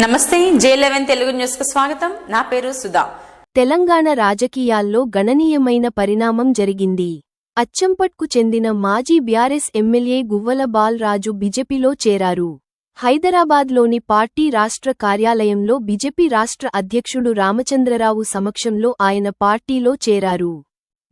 నమస్తే జే లెవెన్ తెలుగు న్యూస్కు స్వాగతం. నా పేరు సుధా. తెలంగాణ రాజకీయాల్లో గణనీయమైన పరిణామం జరిగింది. అచ్చంపట్కు చెందిన మాజీ బ్యారెస్ ఎమ్మెల్యే గువ్వల బాల్ రాజు బిజెపిలో చేరారు. హైదరాబాద్లోని పార్టీ రాష్ట్ర కార్యాలయంలో బిజెపి రాష్ట్ర అధ్యక్షుడు రామచంద్రరావు సమక్షంలో ఆయన పార్టీలో చేరారు.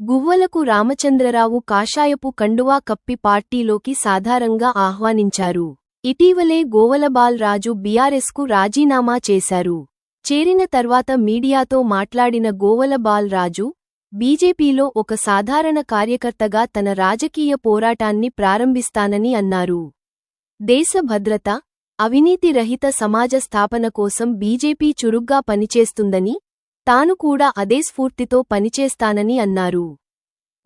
గువ్వలకు రామచంద్రరావు కాషాయపు కండువా కప్పి పార్టీలోకి సాధారంగా ఆహ్వానించారు. ఇటీవలే గోవలబాల్ రాజు బీఆర్ఎస్కు రాజీనామా చేశారు. చేరిన తర్వాత మీడియాతో మాట్లాడిన గోవలబాల్ రాజు బీజేపీలో ఒక సాధారణ కార్యకర్తగా తన రాజకీయ పోరాటాన్ని ప్రారంభిస్తానని అన్నారు. దేశ భద్రత అవినీతి రహిత సమాజ స్థాపన కోసం బీజేపీ చురుగ్గా పనిచేస్తుందని తాను కూడా అదే స్ఫూర్తితో పనిచేస్తానని అన్నారు.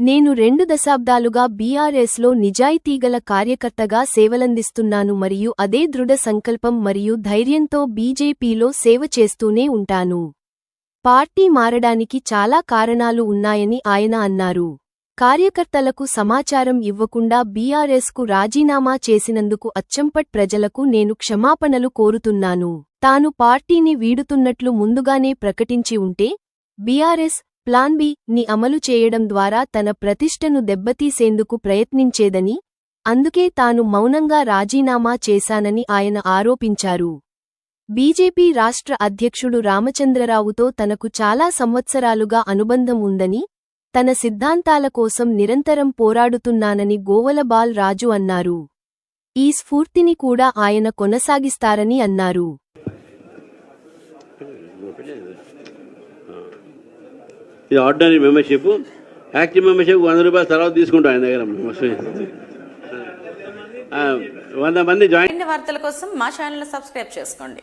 నేను రెండు దశాబ్దాలుగా బీఆర్ఎస్లో నిజాయితీగల కార్యకర్తగా సేవలందిస్తున్నాను మరియు అదే దృఢ సంకల్పం మరియు ధైర్యంతో బీజేపీలో సేవ చేస్తూనే ఉంటాను. పార్టీ మారడానికి చాలా కారణాలు ఉన్నాయని ఆయన అన్నారు. కార్యకర్తలకు సమాచారం ఇవ్వకుండా బీఆర్ఎస్కు రాజీనామా చేసినందుకు అచ్చంపట్ ప్రజలకు నేను క్షమాపణలు కోరుతున్నాను. తాను పార్టీని వీడుతున్నట్లు ముందుగానే ప్రకటించి ఉంటే బీఆర్ఎస్ ప్లాన్ బి ని అమలు చేయడం ద్వారా తన ప్రతిష్టను దెబ్బతీసేందుకు ప్రయత్నించేదని అందుకే తాను మౌనంగా రాజీనామా చేశానని ఆయన ఆరోపించారు. బీజేపీ రాష్ట్ర అధ్యక్షుడు రామచంద్రరావుతో తనకు చాలా సంవత్సరాలుగా అనుబంధం ఉందని తన సిద్ధాంతాల కోసం నిరంతరం పోరాడుతున్నానని గోవలబాల్ రాజు అన్నారు. ఈ స్ఫూర్తిని కూడా ఆయన కొనసాగిస్తారని అన్నారు. ఇది ఆర్డినరీ మెంబర్షిప్ యాక్టివ్ మెంబర్షిప్ వంద రూపాయలు తర్వాత తీసుకుంటాం ఆయన దగ్గర వంద మంది జాయిన్ వార్తల కోసం మా ఛానల్ సబ్స్క్రైబ్ చేసుకోండి.